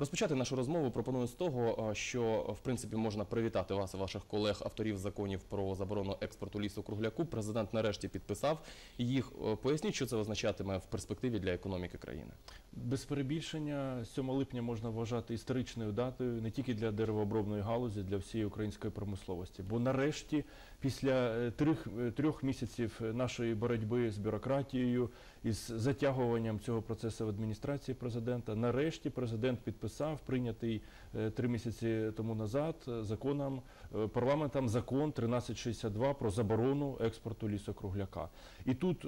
Розпочати нашу розмову пропоную з того, що в принципі можна привітати вас ваших колег, авторів законів про заборону експорту лісу кругляку. Президент нарешті підписав їх. Е, Поясніть, що це означатиме в перспективі для економіки країни. Без перебільшення 7 липня можна вважати історичною датою не тільки для деревообробної галузі, для всієї української промисловості. Бо нарешті, після е, трьох, е, трьох місяців нашої боротьби з бюрократією і з затягуванням цього процесу в адміністрації президента, нарешті президент підписав прийнятий е, три місяці тому назад е, законом е, парламентом закон 1362 про заборону експорту лісокругляка. І тут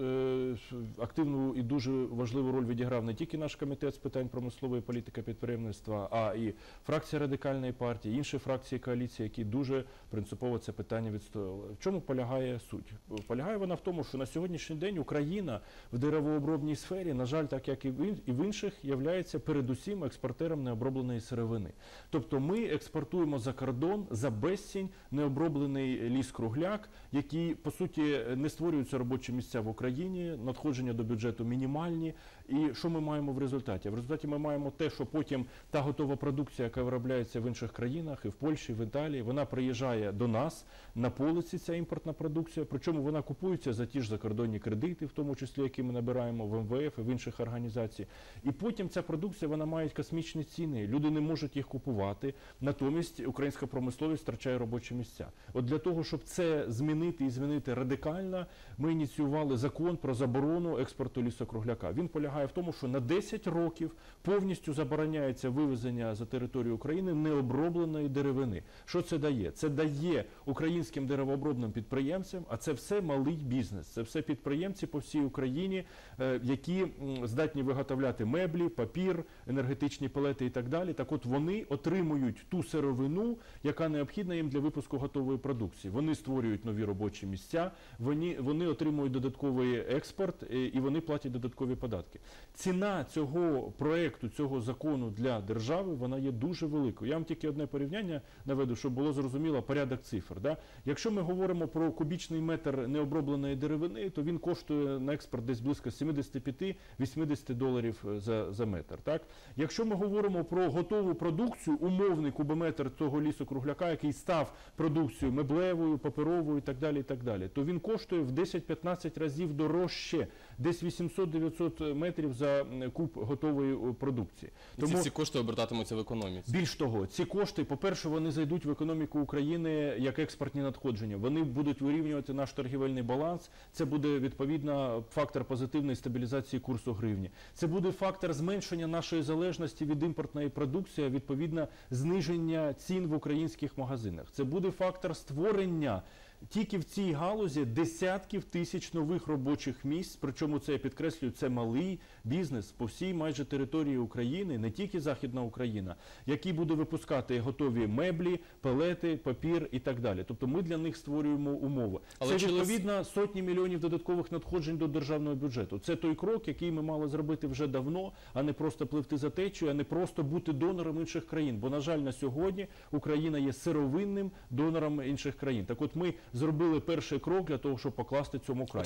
активну і дуже важливу роль відіграв не тільки наш комітет з питань промислової політики підприємництва, а і фракція радикальної партії, інші фракції коаліції, які дуже принципово це питання відстоювали. В чому полягає суть? Полягає вона в тому, що на сьогоднішній день Україна в деревообробній сфері, на жаль, так як і в інших, являється передусім експортером необробленої сировини. Тобто ми експортуємо за кордон за безцінь необроблений ліс-кругляк, який по суті не створюються робочі місця в Україні, надходження до бюджету мінімальні. І що ми маємо в результаті? В результаті ми маємо те, що потім та готова продукція, яка виробляється в інших країнах, і в Польщі, і в Італії, вона приїжджає до нас на полиці. Ця імпортна продукція. Причому вона купується за ті ж закордонні кредити, в тому числі які ми набираємо в МВФ і в інших організацій. І потім ця продукція вона має космічні ціни. Люди не можуть їх купувати. Натомість українська промисловість втрачає робочі місця. От для того, щоб це змінити і змінити радикально, ми ініціювали закон про заборону експорту лісокругляка. Він полягає в тому, що на 10 років повністю забороняється вивезення за територію України необробленої деревини. Що це дає? Це дає українським деревообробним підприємцям, а це все малий бізнес, це все підприємці по всій Україні, е, які здатні виготовляти меблі, папір, енергетичні пелети і так далі. Так от вони отримують ту сировину, яка необхідна їм для випуску готової продукції. Вони створюють нові робочі місця, вони, вони отримують додатковий експорт е, і вони платять додаткові податки. Ціна цього проекту, цього закону для держави, вона є дуже великою. Я вам тільки одне порівняння наведу, щоб було зрозуміло порядок цифр. Да? Якщо ми говоримо про кубічний метр необробленої деревини, то він коштує на експорт десь близько 75-80 доларів е, за, за метр. Так? Якщо ми говоримо про готову продукцію, умовний кубометр того лісу-кругляка, який став продукцією меблевою, паперовою і так далі, і так далі, то він коштує в 10-15 разів дорожче, десь 800-900 метрів за куб готової о, продукції. І ці всі кошти обертатимуться в економіці. Більш того, ці кошти, по-перше, вони зайдуть в економіку України як експортні надходження. Вони будуть вирівнювати наш торгівельний баланс. Це буде відповідно фактор позитивної стабілізації курсу гривні. Це буде фактор зменшення нашої залежності від імпортної продукції, а відповідно зниження цін в українських магазинах. Це буде фактор створення. Тільки в цій галузі десятків тисяч нових робочих місць. Причому це я підкреслюю, це малий бізнес по всій майже території України, не тільки Західна Україна, який буде випускати готові меблі, пелети, папір і так далі. Тобто ми для них створюємо умови. Але це відповідно сотні мільйонів додаткових надходжень до державного бюджету. Це той крок, який ми мали зробити вже давно, а не просто пливти за течію, а не просто бути донором інших країн. Бо на жаль, на сьогодні Україна є сировинним донором інших країн. Так, от ми зробили перший крок для того, щоб покласти цьому край.